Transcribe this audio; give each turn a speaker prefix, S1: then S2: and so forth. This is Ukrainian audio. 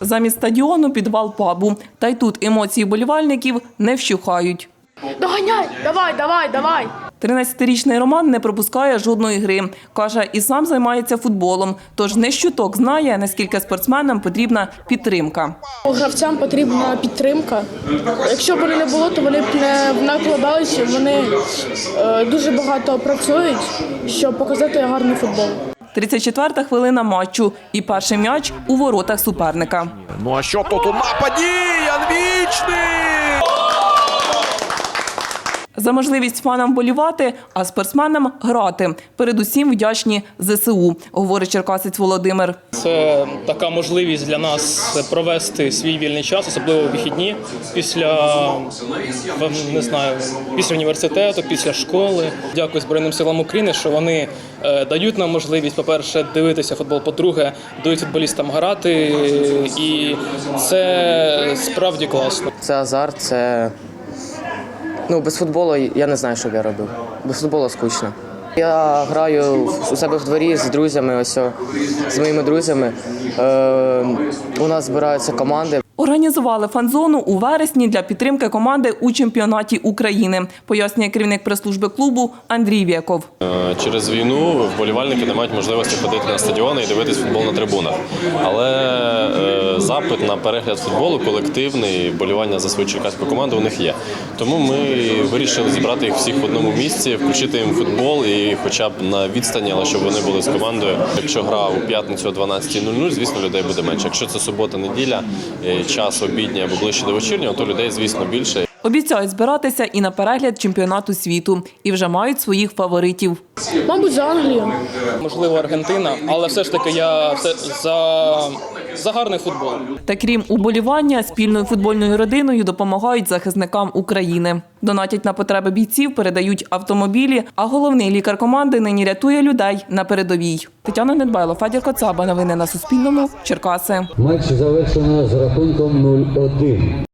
S1: Замість стадіону підвал пабу. Та й тут емоції болівальників не вщухають.
S2: Доганяй! Давай, давай, давай!
S1: 13-річний Роман не пропускає жодної гри. Каже, і сам займається футболом. Тож не щуток знає, наскільки спортсменам потрібна підтримка.
S2: Гравцям потрібна підтримка. Якщо б вони не було, то вони б не накладалися. Вони е, дуже багато працюють, щоб показати гарний футбол.
S1: 34-та хвилина матчу і перший м'яч у воротах суперника.
S3: Ну а що тут у нападі? Янвічний!
S1: За можливість фанам болівати, а спортсменам грати. Передусім вдячні ЗСУ, говорить черкасець Володимир.
S4: Це така можливість для нас провести свій вільний час, особливо в вихідні, після не знаю, після університету, після школи. Дякую Збройним силам України, що вони е, дають нам можливість, по-перше, дивитися футбол, по-друге, дають футболістам грати, і це справді класно.
S5: Це азарт, це. Ну, без футболу я не знаю, що б я робив. Без футболу скучно. Я граю у себе в дворі з друзями, ось з моїми друзями. Е, у нас збираються команди.
S1: Організували фан-зону у вересні для підтримки команди у чемпіонаті України, пояснює керівник прес-служби клубу Андрій Вєков.
S6: Е, Через війну вболівальники не мають можливості ходити на стадіони і дивитись футбол на трибунах. Але запит на перегляд футболу колективний, болівання за свою черкаську команду у них є. Тому ми вирішили зібрати їх всіх в одному місці, включити їм футбол і хоча б на відстані, але щоб вони були з командою. Якщо гра у п'ятницю о 12.00, звісно, людей буде менше. Якщо це субота, неділя, е, час обідній або ближче до вечірнього, то людей, звісно, більше.
S1: Обіцяють збиратися і на перегляд чемпіонату світу, і вже мають своїх фаворитів.
S2: Мабуть, за Англію.
S4: Можливо, Аргентина, але все ж таки я все за, за гарний футбол.
S1: Та крім уболівання, спільною футбольною родиною допомагають захисникам України. Донатять на потреби бійців, передають автомобілі. А головний лікар команди нині рятує людей на передовій. Тетяна Недбайло, Федір Коцаба. Новини на Суспільному. Черкаси.
S7: Матч завершено з рахунком 0-1.